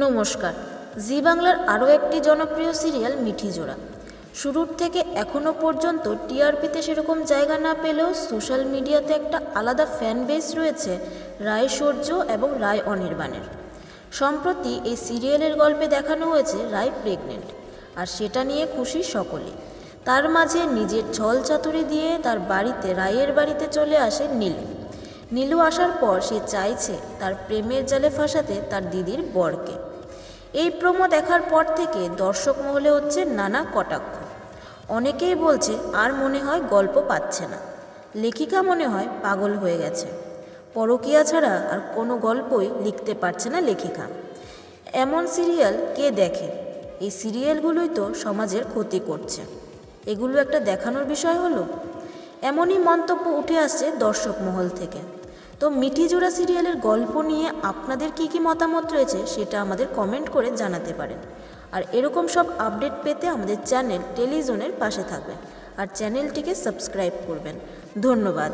নমস্কার। জি বাংলার আরও একটি জনপ্রিয় সিরিয়াল মিঠি জোড়া। শুরুর থেকে এখনও পর্যন্ত টিআরপিতে সেরকম জায়গা না পেলেও সোশ্যাল মিডিয়াতে একটা আলাদা ফ্যান বেস রয়েছে রায় সূর্য এবং রায় অনির্বাণের। সম্প্রতি এই সিরিয়ালের গল্পে দেখানো হয়েছে রায় প্রেগনেন্ট, আর সেটা নিয়ে খুশি সকলে। তার মাঝে নিজের ছল চাতুরি দিয়ে তার বাড়িতে, রায়ের বাড়িতে চলে আসে নীলু। নীলু আসার পর সে চাইছে তার প্রেমের জালে ফাঁসাতে তার দিদির বরকে। এই প্রোমো দেখার পর থেকে দর্শক মহলে হচ্ছে নানা কটাক্ষ। অনেকেই বলছে আর মনে হয় গল্প পাচ্ছে না। লেখিকা মনে হয় পাগল হয়ে গেছে। পরকীয়া ছাড়া আর কোনো গল্পই লিখতে পারছে না লেখিকা। এমন সিরিয়াল কে দেখে? এই সিরিয়ালগুলোই তো সমাজের ক্ষতি করছে। এগুলো একটা দেখানোর বিষয় হলো? এমনই মন্তব্য উঠে আসছে দর্শক মহল থেকে। তো মিঠি জোড়া সিরিয়ালের গল্প নিয়ে আপনাদের কি কি মতামত রয়েছে সেটা আমাদের কমেন্ট করে জানাতে পারেন। আর এরকম সব আপডেট পেতে আমাদের চ্যানেল টেলিজনের পাশে থাকবেন। আর চ্যানেলটিকে সাবস্ক্রাইব করবেন। ধন্যবাদ।